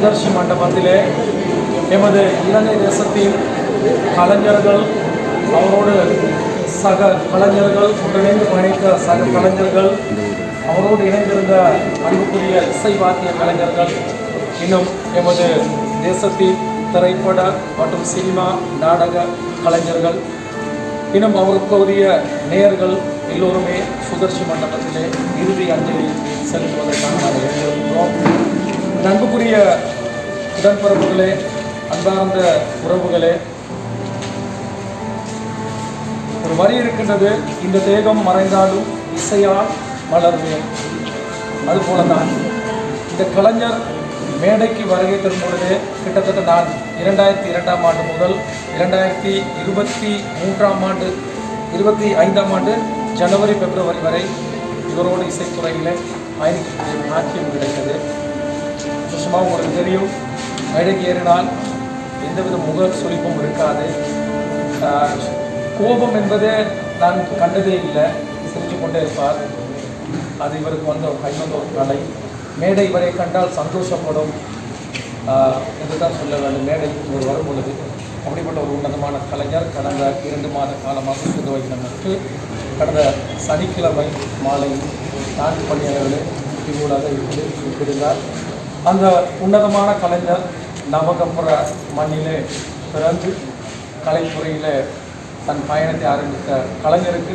சுதர்ஷி மண்டபத்திலே எமது இலங்கை தேசத்தின் கலைஞர்கள் அவரோடு சக கலைஞர்கள் ஒன்றிணைந்து பயணித்த சக கலைஞர்கள் அவரோடு இணைந்திருந்த அன்புக்குரிய இசை வாத்திய கலைஞர்கள் இன்னும் எமது தேசத்தின் திரைப்பட மற்றும் சினிமா நாடக கலைஞர்கள் இன்னும் அவருக்குரிய நேயர்கள் எல்லோருமே சுதர்ஷி மண்டபத்திலே இறுதி அஞ்சலி செலுத்துவதற்காக நாங்கள் எழுந்திருக்கிறோம் அன்புக்குரிய உடன்பிறப்புகளே அன்பார்ந்த உறவுகளே ஒரு வரி இருக்கின்றது இந்த தேகம் மறைந்தாலும் இசையால் மலர்வேன் அதுபோலதான் இந்த கலைஞர் மேடைக்கு வருகை தரும் பொழுதே கிட்டத்தட்ட நான் இரண்டாயிரத்தி இரண்டாம் ஆண்டு முதல் இரண்டாயிரத்தி இருபத்தி மூன்றாம் ஆண்டு இருபத்தி ஐந்தாம் ஆண்டு ஜனவரி பிப்ரவரி வரை இவரோடு இசைத்துறையில் பயணிக்கக்கூடிய பாக்கியம் கிடைத்தது. சுஷ்மா உங்களுக்கு தெரியும் மேடைக்கு ஏறினால் எந்தவித முக சுழிப்பும் இருக்காது. கோபம் என்பது நான் கண்டதே இல்லை. சிரித்து கொண்டே இருப்பார். அது இவருக்கு வந்த ஒரு கைவந்த ஒரு கலை மேடை வரை கண்டால் சந்தோஷப்படும். என்று தான் சொல்ல வேண்டும். மேடை இவர் வரும் பொழுது அப்படிப்பட்ட ஒரு உன்னதமான கலைஞர் கடந்த இரண்டு மாத காலமாக நமக்கு கடந்த சனிக்கிழமை மாலை நான்கு மணி இவ்வளவு இருந்து இருக்கிறார் அந்த உன்னதமான கலைஞர் நவகம்புர மண்ணிலே பிறந்து கலைத்துறையில் தன் பயணத்தை ஆரம்பித்த கலைஞருக்கு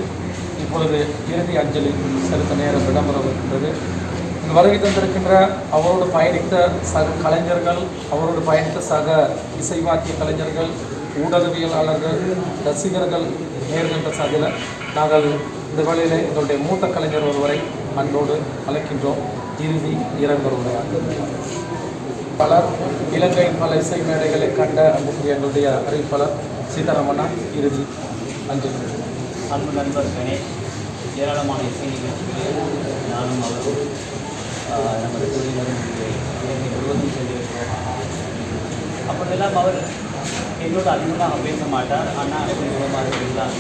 இப்பொழுது இறுதி அஞ்சலி செலுத்த நேரம் இடம்பெறவிருக்கின்றது இங்கு வருகை தந்திருக்கின்ற அவரோடு பயணித்த சக கலைஞர்கள் அவரோடு பயணித்த சக இசைவாக்கிய கலைஞர்கள் ஊடகவியலாளர்கள் ரசிகர்கள் நேர்கின்ற சதில நாங்கள் இந்த வேளையில் எங்களுடைய மூத்த கலைஞர் ஒருவரை அன்போடு அழைக்கின்றோம். இறுதி இரங்கல் பலர் இலங்கை பல இசை மேடைகளை கண்ட அன்புக்குரிய எங்களுடைய அறிவிப்பாளர் சீதாராமண்ணா இறுதி அஞ்சலி. அன்பு நண்பர்களே ஏராளமான இசை நிகழ்ச்சிகளில் நானும் அவரும் நமது குழுவினரும் இலங்கை முழுவதும் சென்றிருக்கிறோம். அப்பொழுதெல்லாம் அவர் என்னோடு அதிகமாக பேச மாட்டார். ஆனால் விதமாக இருந்தால்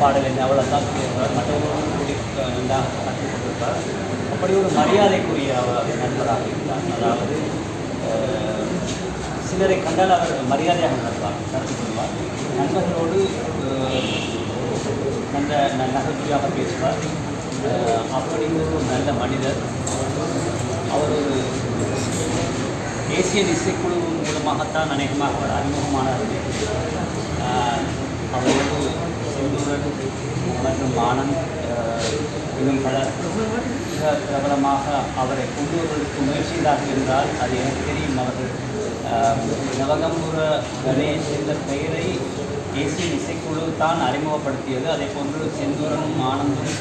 பாடல் என்ன அவ்வளோ தான் மற்றவர்களும் கூடி அஹ், நன்றாக கற்றுக் கொண்டிருப்பார் அப்படி ஒரு மரியாதைக்குரிய அவர் நண்பராக இருந்தார். அதாவது சிலரை கண்டால் அவர் மரியாதையாக நடப்பார் நடந்து கொள்வார் நண்பர்களோடு நல்ல நல்ல நகைச்சுவையாக பேசுவார். அஹ், அப்படி ஒரு நல்ல மனிதர். அவர் ஒரு ஏசியன் இசைக்குழு மூலமாகத்தான் அநேகமாக அவர் அறிமுகமானார். அவரோடு செந்தூரன் மற்றும் ஆனந்த் இன்னும் பல மிக பிரபலமாக அவரை கொண்டு வருவதற்கு முயற்சியதாக இருந்தால் அது எனக்கு தெரியும் அவர்கள் நவகம்புர கணேஷ் என்ற பெயரை தேசிய இசைக்குழு தான் அறிமுகப்படுத்தியது. அதே போன்று செந்தூரனும் ஆனந்தும்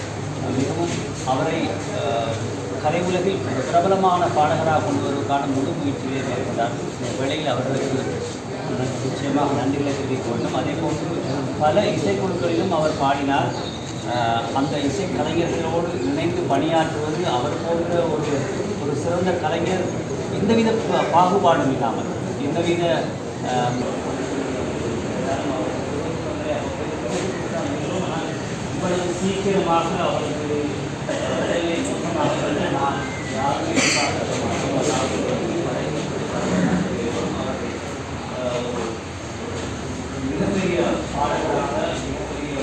மிகவும் அவரை கலை உலகில் பிரபலமான பாடகராக கொண்டு வருவதற்கான முழு முயற்சிகளை மேற்கொண்டார் இந்த வேளையில் அவர்களுக்கு நிச்சயமாக நன்றிகளை தெரிவிக்க வேண்டும் அதே போன்று பல இசைக்குழுக்களிலும் அவர் பாடினார். அந்த இசை கலைஞர்களோடு இணைந்து பணியாற்றுவது அவர் போன்ற ஒரு ஒரு சிறந்த கலைஞர் எந்தவித பாகுபாடும் இல்லாமல் எந்தவித இவ்வளவு சீக்கிரமாக அவருக்கு நான் யாருமே எதிர்பார்க்காத ஒரு அதாவது ஒரு அஹ், ஒரு மிகப்பெரிய பாடகராக மிகப்பெரிய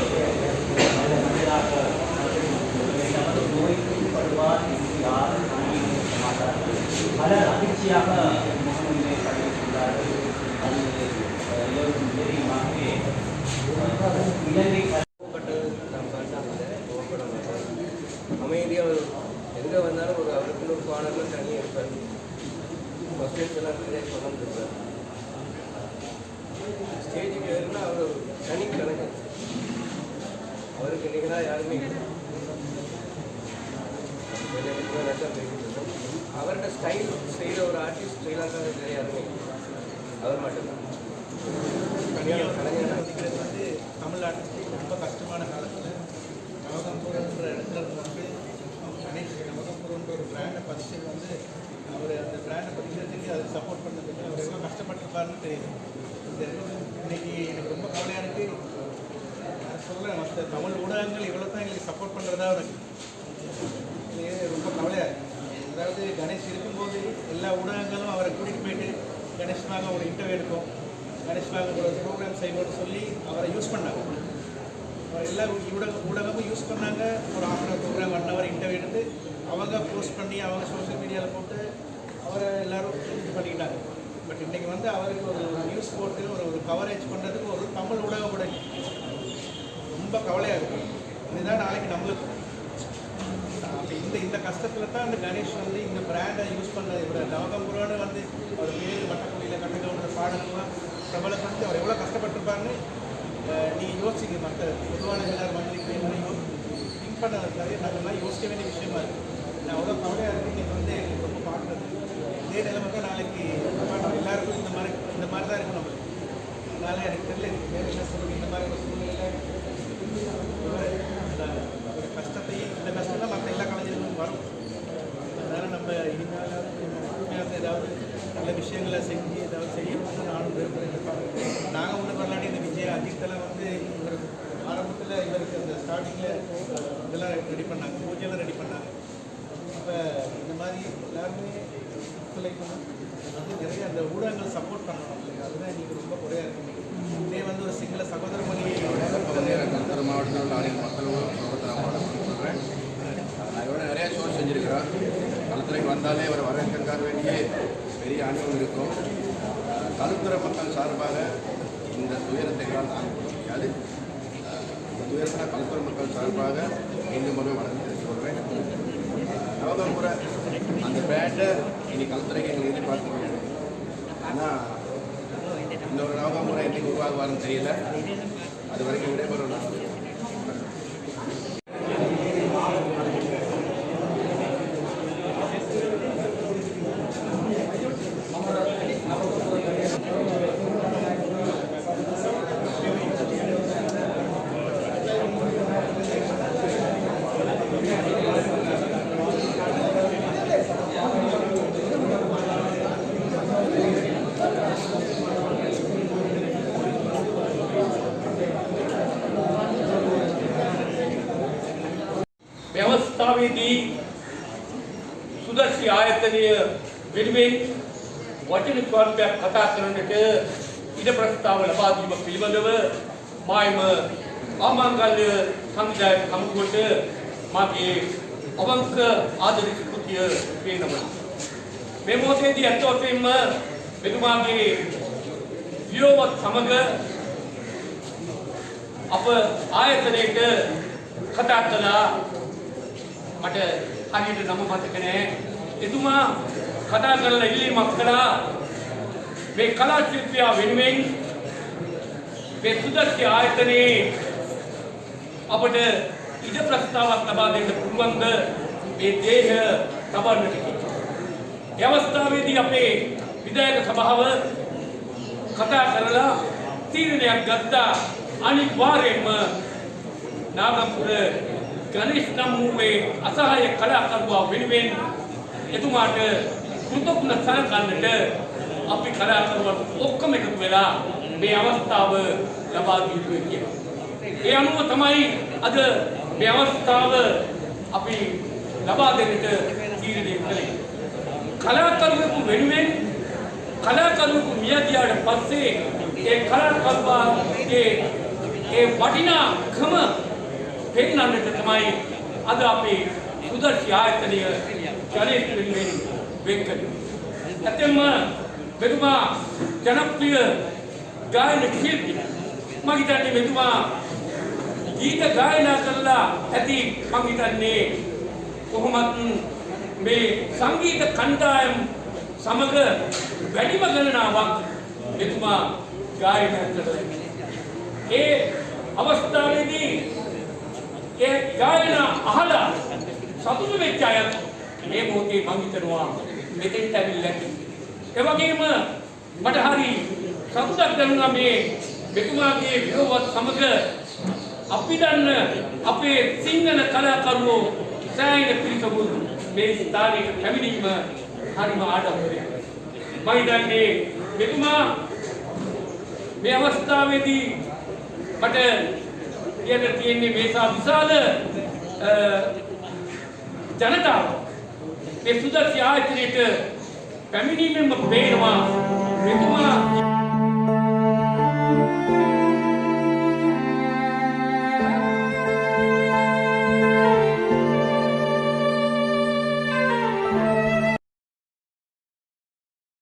நல்ல மனிதராக அவர் நோய்ப்படுவார் என்று யாரும் அங்கீகரிக்க மாட்டார்கள் தொடர்ச்சியாக அதிர்ச்சியாக முகமிலே படைத்துள்ளார்கள் அது எல்லோருக்கும் தெரியுமாகவே இலங்கை அமைதியாக எங்கே வந்தாலும் ஒரு அவருக்குன்னு ஒரு பாடலில் தனியாக இருப்பார் ஃபஸ்ட் எல்லாம் நிறைய கொண்டிருப்பார் ஸ்டேஜுக்கு ஏறினா அவர் தனி கலைஞர் அவருக்கு நிகராக யாருமே இல்லை நல்லா அவரோட ஸ்டைல் செய்கிற ஒரு ஆர்டிஸ்ட் ஸ்டைலாக கிடையாது அவர் மட்டும்தான். கலைஞர் அப்படிங்கிறது வந்து தமிழ்நாட்டுக்கு ரொம்ப கஷ்டமான காலத்தில் நவகம்பூர்ன்ற இடத்துல வந்து கணேஷ் நவகம்பூர்ன்ற ஒரு பிராண்டை பதிச்சு வந்து அவர் அந்த பிராண்டை பதிக்கிறதுக்கு அதை சப்போர்ட் பண்ணதுக்கு அவர் எவ்வளோ கஷ்டப்பட்டிருப்பாருன்னு தெரியுது. இந்த இன்னைக்கு எனக்கு ரொம்ப கவலையாக இருக்குது நான் சொல்கிறேன் மற்ற தமிழ் ஊடகங்கள் இவ்வளோ தான் எங்களுக்கு சப்போர்ட் பண்ணுறதா எனக்கு ரொம்ப கவலையாக இருக்குது அதாவது கணேஷ் இருக்கும்போது எல்லா எல்லா ஊடகங்களும் அவரை கூட்டிகிட்டு போயிட்டு கணேஷ்மாக ஒரு இன்டர்வியூ எடுக்கும் கணேஷ்மாக ஒரு ப்ரோக்ராம் செய்வோம்னு சொல்லி அவரை யூஸ் பண்ணாங்க. அவர் எல்லா ஊடக ஊடகமும் யூஸ் பண்ணாங்க. ஒரு of an program one hour interview எடுத்து அவங்க போஸ்ட் பண்ணி அவங்க சோஷியல் மீடியாவில் போட்டு அவரை எல்லாரும் இது பண்ணிக்கிட்டாங்க. பட் இன்றைக்கி வந்து அவருக்கு ஒரு நியூஸ் போட்டு ஒரு ஒரு கவரேஜ் பண்ணுறதுக்கு ஒரு தமிழ் ஊடகம் கூட ரொம்ப கவலையாக இருக்கும் இதுதான் நாளைக்கு நம்மளுக்கு. இந்த இந்த கஷ்டத்தில் தான் அந்த கணேஷ் வந்து இந்த பிராண்டை யூஸ் பண்ண இவர் நவகம்புரான்னு வந்து அவர் பேர் வட்டக்குடியில் கட்டுக்கவுன்ற பாடலாம் பிரபலப்படுத்தி அவர் எவ்வளோ கஷ்டப்பட்டிருப்பாருன்னு நீங்கள் யோசிங்க. மற்ற பொதுவான எல்லார் வந்து திங்க் பண்ண நிறைய நாங்கள்லாம் யோசிக்க வேண்டிய விஷயமா இருக்குது நான் அவ்வளோ கவலையாக இருக்கு. நீங்கள் வந்து எங்களுக்கு ரொம்ப பார்க்குறது இதே நிலைமை தான் நாளைக்கு எல்லாருக்கும் இந்த மாதிரி இந்த மாதிரி தான் இருக்கும் நம்மளுக்கு அதனால் எனக்கு தெரியல. வேறு என்ன சொல்லுங்க இந்த மாதிரி ஒரு சூழ்நிலையில் அந்த ஒரு கஷ்டத்தை இந்த கஷ்டம் தான் மற்ற எல்லா கலைஞர்களுக்கும் வரும் அதனால் நம்ம இனிமேலாவது உண்மையாக ஏதாவது நல்ல விஷயங்களை செஞ்சு ஏதாவது செய்யணும்னு நானும் விரும்புகிறேன் நாங்கள் ஒன்று பண்ணலாடி இந்த விஜய் அஜித்தெல்லாம் வந்து இவர் ஆரம்பத்தில் இவருக்கு அந்த ஸ்டார்டிங்கில் இதெல்லாம் ரெடி பண்ணாங்க. பூஜையெல்லாம் ரெடி பண்ணாங்க. இப்போ இந்த மாதிரி எல்லாருமே ஒத்துழைக்கணும். வந்து நிறைய அந்த ஊடகங்கள் சப்போர்ட் பண்ணணும். இல்லையா அதுதான் இன்றைக்கி ரொம்ப குறையாக இருக்கு. இதே வந்து ஒரு சிங்கள சகோதர மொழி இப்போ மாவட்டத்தில் உள்ள சகோதர மாவட்டம் சொல்கிறேன் நான் இதோட நிறைய ஷோ செஞ்சுருக்கிறேன் களத்துறைக்கு வந்தாலே ஒரு வரவேற்கிறதுக்காக வேண்டிய பெரிய அனுபவம் இருக்கும். களுத்துறை மக்கள் சார்பாக இந்த துயரத்தை தான் தாங்க முடியாது. இந்த கல்பர் மக்கள் சார்பாக மீண்டும் ஒரு வணக்கம் தெரிவித்துக் கொள்கிறேன். முறை அந்த பேட்டை இனி கல்துறைக்கு எங்களை எதிர்பார்க்க முடியாது. ஆனால் இந்த ஒரு முறை என்னைக்கு உருவாகுவாருன்னு தெரியல. அது வரைக்கும் விடைபெறும் நான் වෙනුවෙන් වචන ස්වල්පයක් කතා කරන්නට ඉඩ ප්‍රස්තාව ලබා දීම පිළිබඳව මායම ආමංගල්‍ය සංවිධායක කමිටුවට මාගේ අවංක ආදර ස්තුතිය පේනවා. මේ මොහොතේදී ඇත්ත වශයෙන්ම මෙතුමාගේ වියෝවත් සමග අප ආයතනයට කතා කළා මට හරියට නම මතක නෑ එතුමා කතා කරලා ඉල්ලීමක් කළා මේ කලා ශිල්පියා වෙනුවෙන් මේ සුදස්්‍ය ආයතනයේ අපට ඉඩ ප්‍රස්තාවක් ලබා දෙන්න පුළුවන්ද මේ දේහ තබන්නට කියලා. ඒ අවස්ථාවේදී අපේ විධායක සභාව කතා කරලා තීරණයක් ගත්තා අනිවාර්යයෙන්ම නාගපුර ගණේෂ් නම් වූ අසහාය කලාකරුවා වෙනුවෙන් එතුමාට කෘතඥ සලකන්නට අපි කලාකරුවන් ඔක්කොම එකතු වෙලා මේ අවස්ථාව ලබා දී යුතුයි කියලා. ඒ අනුව තමයි අද මේ අවස්ථාව අපි ලබා දෙන්නට තීරණය කළේ. කලාකරුවෙකු වෙනුවෙන් කලාකරුවෙකු මිය ගියාට පස්සේ ඒ කලාකරුවාගේ ඒ වටිනාකම පෙන්වන්නට තමයි අද අපේ සුදර්ශී ආයතනය ජනේෂ් වෙනුවෙන් වෙන් කළේ. ඇත්තෙන්ම මෙතුමා ජනප්‍රිය ගායන ශිල්පී. මම හිතන්නේ මෙතුමා ගීත ගායනා කරලා ඇති මම හිතන්නේ කොහොමත් මේ සංගීත කණ්ඩායම් සමග වැඩිම ගණනාවක් මෙතුමා ගායනා කළා. ඒ අවස්ථාවේදී ඒ ගායන අහලා සතුටු වෙච්ච අය මේ මොහොතේ මං හිතනවා මෙතෙන්ට ඇවිල්ලා ඇති. ඒ වගේම මට හරි සතුටක් දැනුණා මේ මෙතුමාගේ විරෝවත් සමග අපි දන්න අපේ සිංහල කලාකරුවෝ සෑහෙන පිරිසකුත් මේ ස්ථානයට පැමිණීම හරිම ආඩම්බරයක්. මම හිතන්නේ මෙතුමා මේ අවස්ථාවේදී මට කියන්න තියෙන්නේ මේ සා විශාල ජනතාව Nessuda si altri, cammini in mezzo a Benua,